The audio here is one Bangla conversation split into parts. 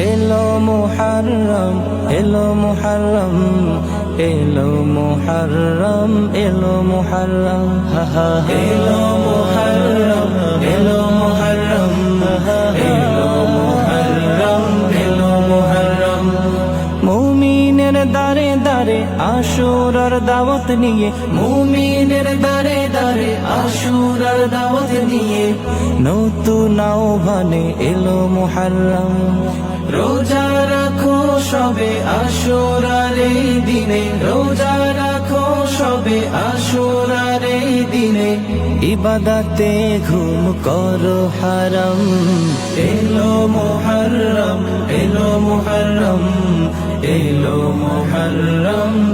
এলো মোহারম এলো মোহারম এলো মোহারম এলো মোহারম এলো মোহারম এলো মোহারম দাওয়াত নিয়ে, মুমিনের দারে দারে আশুরার দাওয়াত নিয়ে। নতুন আহ্বানে এলো মুহররম। রোজা রাখো সবে আশুরার এই দিনে। রোজা রাখো সবে আশুরার এই দিনে। ইবাদাতে ঘুম করো হারাম। এলো মুহররম এলো মুহররম এলো মুহররম।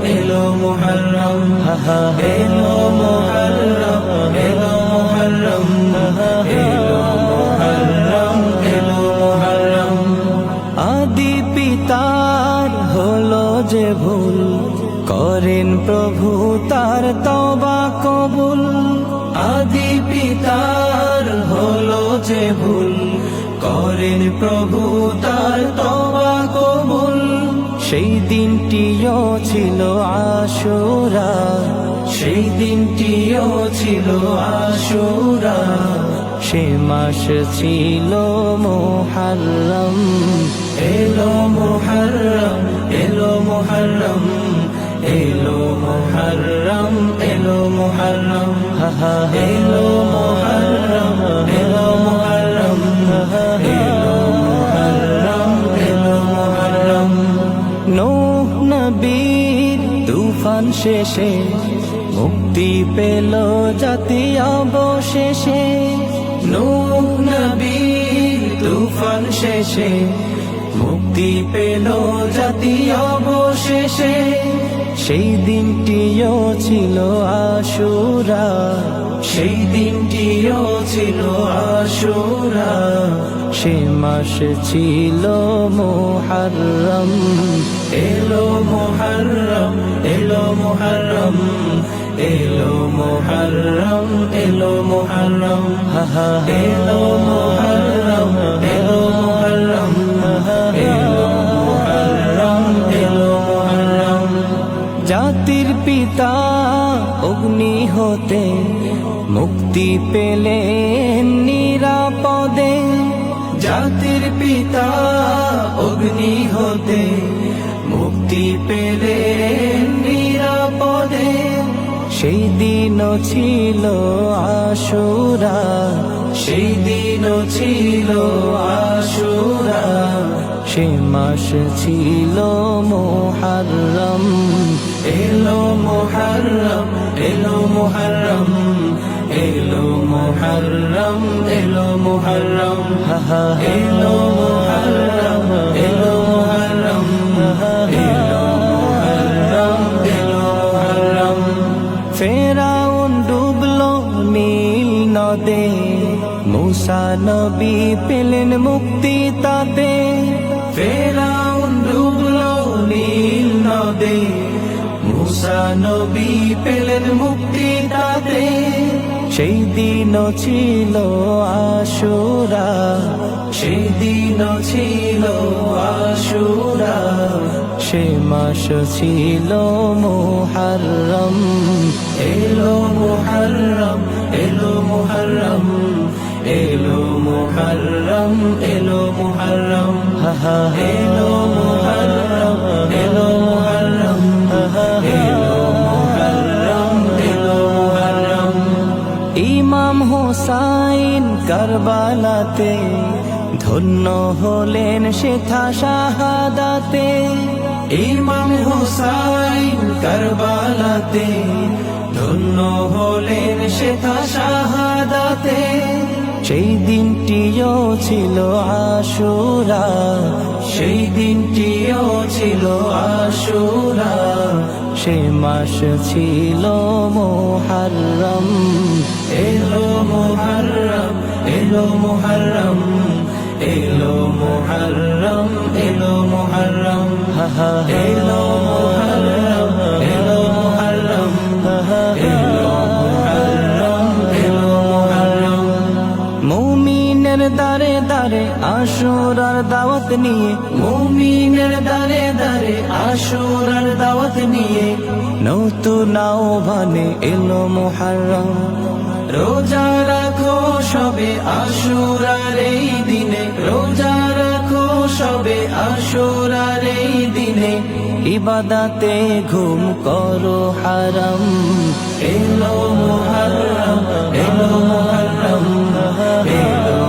এলো মুহররম এলো মুহররম এলো এলো এলো আদি পিতার হলো যে ভুল, করেন প্রভু তার তবা কবুল। আদি পিতার হলো যে ভুল, করেন প্রভু তার তবা সেই দিনটিও ছিল আশুরা, সেই দিনটিও ছিল আশুরা। সে মাস ছিল মোহারম এলো মোহারম এলো মোহারম এলো মোহারম এলো মোহারম এলো শেষে মুক্তি পেল জাতি অবশেষে। নবীর তুফান শেষে মুক্তি পেল জাতি অবশেষে। সেই দিনটিও ছিল আশুরা, সেই দিনটিও ছিল আশুরা। সে মাস ছিল মোহারম এলো মোহারম মোহারম এলো মোহারম এলো মোহারম এলো মোহারম এলো মোহারম এলো মোহারম এলো মোহারম জাতির পিতা অগ্নি হতে মুক্তি পেলেন নিরাপদে। জাতির পিতা অগ্নি হতে মুক্তি নিরাপদে সেই দিনও ছিল আশুরা, সেই দিনও ছিল আশুরা। সে মাস ছিল মোহারম এলো মোহারম এলো মোহারম এলো মোহারম এলো মোহারম এলো মুসা নবী পেলেন মুক্তি তাতে ফেরাউন ডুবলো নীল নদে মুসা নবী পেলেন মুক্তি সেই দিনও ছিল আশুরা সেই দিনও ছিল আশুরা। সে মাস ছিল মোহারম এলো মোহারম এলো মোহারম এলো মোহারম এলো মোহারম হা এলো মোহারম হোসাইন কারবালাতে ধন্য হলেন শেখা শাহাদাতে। ইমাম হোসাইন কারবালাতে ধন্য হলেন শেখা শাহাদাতে। সেই দিনটিও ছিল আশুরা সেই দিনটিও ছিল আশুরা। সে মাস ছিল মোহারম এলো মোহারম এলো মোহারম এলো মোহারম এলো মোহারম এলো আশুরার দাওয়াত নিয়ে, মুমিনের দারে দারে আশুরার দাওয়াত নিয়ে, নতুন আহ্বানে এলো মোহারম রোজা রাখো সবে আশুরার এই দিনে, রোজা সবে আসরার এই দিনে ইবাদাতে ঘুম করো হারম। এলো মোহরম এলো মোহরম এলো